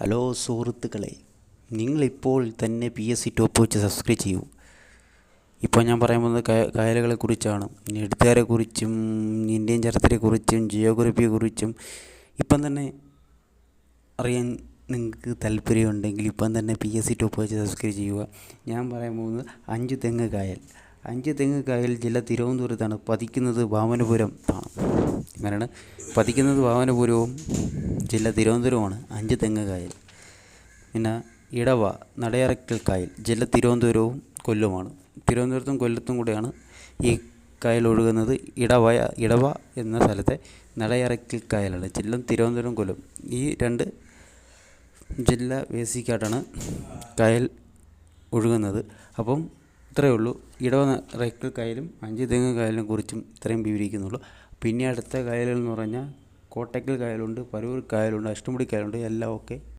Hello സുഹൃത്തുക്കളെ നിങ്ങളിപ്പോൾ തന്നെ പി എസ് സി ടോപ്പ് വെച്ച് സബ്സ്ക്രൈബ് ചെയ്യൂ. ഇപ്പോൾ ഞാൻ പറയാൻ പോകുന്നത് കായലുകളെ കുറിച്ചാണ്. എഴുത്തുകാരെ കുറിച്ചും ഇന്ത്യൻ ചരിത്രത്തെക്കുറിച്ചും ജിയോഗ്രഫിയെക്കുറിച്ചും ഇപ്പം തന്നെ അറിയാൻ നിങ്ങൾക്ക് താല്പര്യമുണ്ടെങ്കിൽ ഇപ്പം തന്നെ പി എസ് സി ടോപ്പ് വെച്ച് സബ്സ്ക്രൈബ് ചെയ്യുക. ഞാൻ പറയാൻ പോകുന്നത് അഞ്ച് തെങ്ങ് കായൽ. അഞ്ച് തെങ്ങ് കായൽ ജില്ല തിരുവനന്തപുരത്താണ്. പതിക്കുന്നത് വാമനപുരം. അങ്ങനെയാണ് പതിക്കുന്നത് വാമനപുരവും ജില്ല തിരുവനന്തപുരമാണ് അഞ്ച് തെങ്ങ് കായൽ. പിന്നെ ഇടവ നടയറക്കൽ കായൽ. ജില്ല തിരുവനന്തപുരവും കൊല്ലവുമാണ്. തിരുവനന്തപുരത്തും കൊല്ലത്തും കൂടെയാണ് ഈ കായൽ ഒഴുകുന്നത്. ഇടവ ഇടവ എന്ന സ്ഥലത്തെ നടയറക്കൽ കായലാണ്. ജില്ല തിരുവനന്തപുരം കൊല്ലം. ഈ രണ്ട് ജില്ല ബേസിക്കായിട്ടാണ് കായൽ ഒഴുകുന്നത്. അപ്പം ഇത്രയേ ഉള്ളൂ. ഇടവ റേക്കൽ കായലും അഞ്ച് തെങ്ങ് കായലിനെ കുറിച്ചും ഇത്രയും വിവരിക്കുന്നുള്ളൂ. പിന്നെ അടുത്ത കായലുകൾ എന്ന് പറഞ്ഞാൽ കോട്ടക്കൽ കായലുണ്ട് പരൂർ കായലുണ്ട് അഷ്ടമുടി കായലുണ്ട് എല്ലാം ഒക്കെ